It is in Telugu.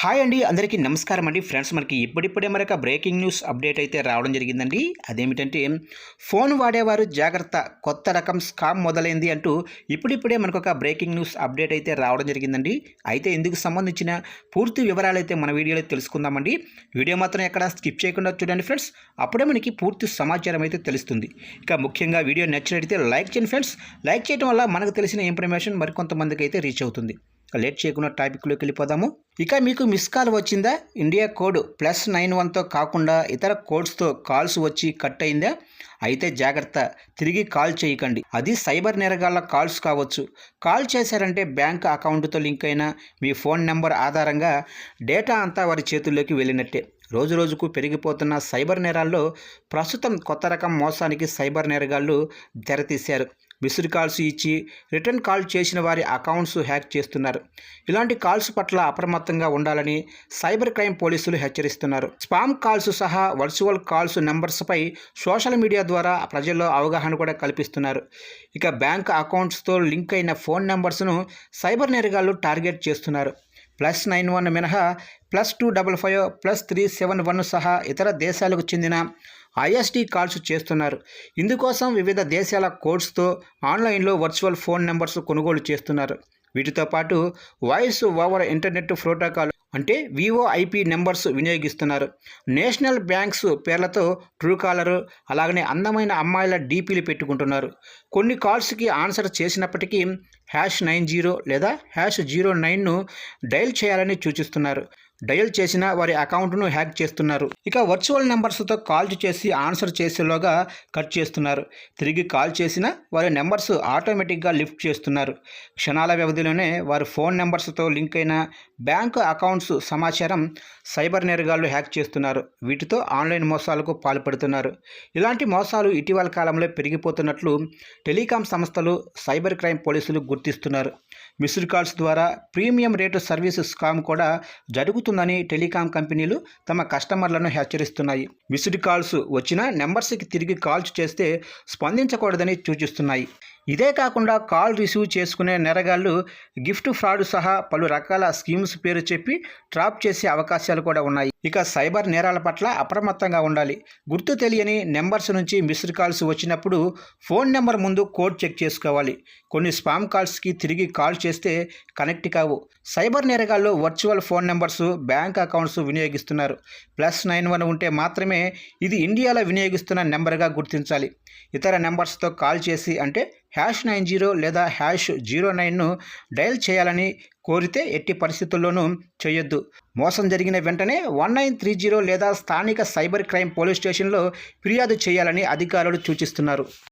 హాయ్ అండి అందరికీ నమస్కారం అండి. ఫ్రెండ్స్ మనకి ఇప్పుడిప్పుడే మరొక బ్రేకింగ్ న్యూస్ అప్డేట్ అయితే రావడం జరిగిందండి. అదేమిటంటే ఫోన్ వాడేవారు జాగ్రత్త కొత్త రకం స్కామ్ మొదలైంది అంటూ ఇప్పుడిప్పుడే మనకు ఒక బ్రేకింగ్ న్యూస్ అప్డేట్ అయితే రావడం జరిగిందండి. అయితే ఇందుకు సంబంధించిన పూర్తి వివరాలు అయితే మన వీడియోలో తెలుసుకుందామండి. వీడియో మాత్రం ఎక్కడ స్కిప్ చేయకుండా చూడండి ఫ్రెండ్స్. అప్పుడే మనకి పూర్తి సమాచారం అయితే తెలుస్తుంది. ఇక ముఖ్యంగా వీడియో నచ్చినట్లయితే లైక్ చేయండి ఫ్రెండ్స్. లైక్ చేయడం వల్ల మనకు తెలిసిన ఇన్ఫర్మేషన్ మరికొంతమందికి అయితే రీచ్ అవుతుంది. లేట్ చేయకుండా టాపిక్లోకి వెళ్ళిపోదాము. ఇక మీకు మిస్ కాల్ వచ్చిందా? ఇండియా కోడ్ ప్లస్ నైన్ వన్తో కాకుండా ఇతర కోడ్స్తో కాల్స్ వచ్చి కట్ అయిందా? అయితే జాగ్రత్త తిరిగి కాల్ చేయకండి. అది సైబర్ నేరగాళ్ళ కాల్స్ కావచ్చు. కాల్ చేశారంటే బ్యాంక్ అకౌంట్తో లింక్ అయిన మీ ఫోన్ నెంబర్ ఆధారంగా డేటా అంతా వారి చేతుల్లోకి వెళ్ళినట్టే. రోజు రోజుకు పెరిగిపోతున్న సైబర్ నేరాల్లో ప్రస్తుతం కొత్త రకం మోసానికి సైబర్ నేరగాళ్ళు తెరతీశారు. మిస్డ్ కాల్స్ ఇచ్చి రిటర్న్ కాల్ చేసిన వారి అకౌంట్స్ హ్యాక్ చేస్తున్నారు. ఇలాంటి కాల్స్ పట్ల అప్రమత్తంగా ఉండాలని సైబర్ క్రైమ్ పోలీసులు హెచ్చరిస్తున్నారు. స్పామ్ కాల్స్ సహా వర్చువల్ కాల్స్ నెంబర్స్పై సోషల్ మీడియా ద్వారా ప్రజల్లో అవగాహన కూడా కల్పిస్తున్నారు. ఇక బ్యాంక్ అకౌంట్స్తో లింక్ అయిన ఫోన్ నెంబర్స్ను సైబర్ నేరగాళ్ళు టార్గెట్ చేస్తున్నారు. ప్లస్ నైన్ వన్ మినహా plus two double five plus three seven one సహా ఇతర దేశాలకు చెందిన ఐఎస్టీ కాల్స్ చేస్తున్నారు. ఇందుకోసం వివిధ దేశాల కోడ్స్తో ఆన్లైన్లో వర్చువల్ ఫోన్ నెంబర్స్ కొనుగోలు చేస్తున్నారు. వీటితో పాటు వాయిస్ ఓవర్ ఇంటర్నెట్ ప్రోటోకాల్ అంటే వివోఐపి నెంబర్స్ వినియోగిస్తున్నారు. నేషనల్ బ్యాంక్స్ పేర్లతో ట్రూ కాలర్ అలాగనే అందమైన అమ్మాయిల డీపీలు పెట్టుకుంటున్నారు. కొన్ని కాల్స్కి ఆన్సర్ చేసినప్పటికీ హ్యాష్ నైన్ జీరో లేదా హ్యాష్ జీరో నైన్ను డయల్ చేయాలని సూచిస్తున్నారు. డయల్ చేసిన వారి అకౌంట్ను హ్యాక్ చేస్తున్నారు. ఇక వర్చువల్ నెంబర్స్తో కాల్ చేసి ఆన్సర్ చేసేలోగా కట్ చేస్తున్నారు. తిరిగి కాల్ చేసిన వారి నెంబర్స్ ఆటోమేటిక్గా లిఫ్ట్ చేస్తున్నారు. క్షణాల వ్యవధిలోనే వారి ఫోన్ నెంబర్స్తో లింక్ అయిన బ్యాంకు అకౌంట్స్ సమాచారం సైబర్ నేరగాళ్ళు హ్యాక్ చేస్తున్నారు. వీటితో ఆన్లైన్ మోసాలకు పాల్పడుతున్నారు. ఇలాంటి మోసాలు ఇటీవల కాలంలో పెరిగిపోతున్నట్లు టెలికాం సంస్థలు సైబర్ క్రైమ్ పోలీసులు గుర్తిస్తున్నారు. మిస్డ్ కాల్స్ ద్వారా ప్రీమియం రేటు సర్వీస్ స్కామ్ కూడా జరుగుతుందని టెలికాం కంపెనీలు తమ కస్టమర్లను హెచ్చరిస్తున్నాయి. మిస్డ్ కాల్స్ వచ్చిన నెంబర్స్కి తిరిగి కాల్స్ చేస్తే స్పందించకూడదని సూచిస్తున్నాయి. ఇదే కాకుండా కాల్ రిసీవ్ చేసుకునే నెరగాళ్ళు గిఫ్ట్ ఫ్రాడ్ సహా పలు రకాల స్కీమ్స్ పేరు చెప్పి ట్రాప్ చేసే అవకాశాలు కూడా ఉన్నాయి. ఇక సైబర్ నేరాల పట్ల అప్రమత్తంగా ఉండాలి. గుర్తు తెలియని నెంబర్స్ నుంచి మిస్డ్ కాల్స్ వచ్చినప్పుడు ఫోన్ నెంబర్ ముందు కోడ్ చెక్ చేసుకోవాలి. కొన్ని స్పామ్ కాల్స్కి తిరిగి కాల్ చేస్తే కనెక్ట్ కావు. Cyber నేరగాళ్ళు virtual phone numbers bank accounts వినియోగిస్తున్నారు. ప్లస్ నైన్ వన్ ఉంటే మాత్రమే ఇది ఇండియాలో వినియోగిస్తున్న నెంబర్గా గుర్తించాలి. ఇతర నెంబర్స్తో కాల్ చేసి అంటే హ్యాష్ నైన్ జీరో లేదా హ్యాష్ జీరో నైన్ను డయల్ చేయాలని కోరితే ఎట్టి పరిస్థితుల్లోనూ చేయొద్దు. మోసం జరిగిన వెంటనే వన్ నైన్ త్రీ జీరో లేదా స్థానిక సైబర్ క్రైమ్ పోలీస్ స్టేషన్లో ఫిర్యాదు చేయాలని అధికారులు సూచిస్తున్నారు.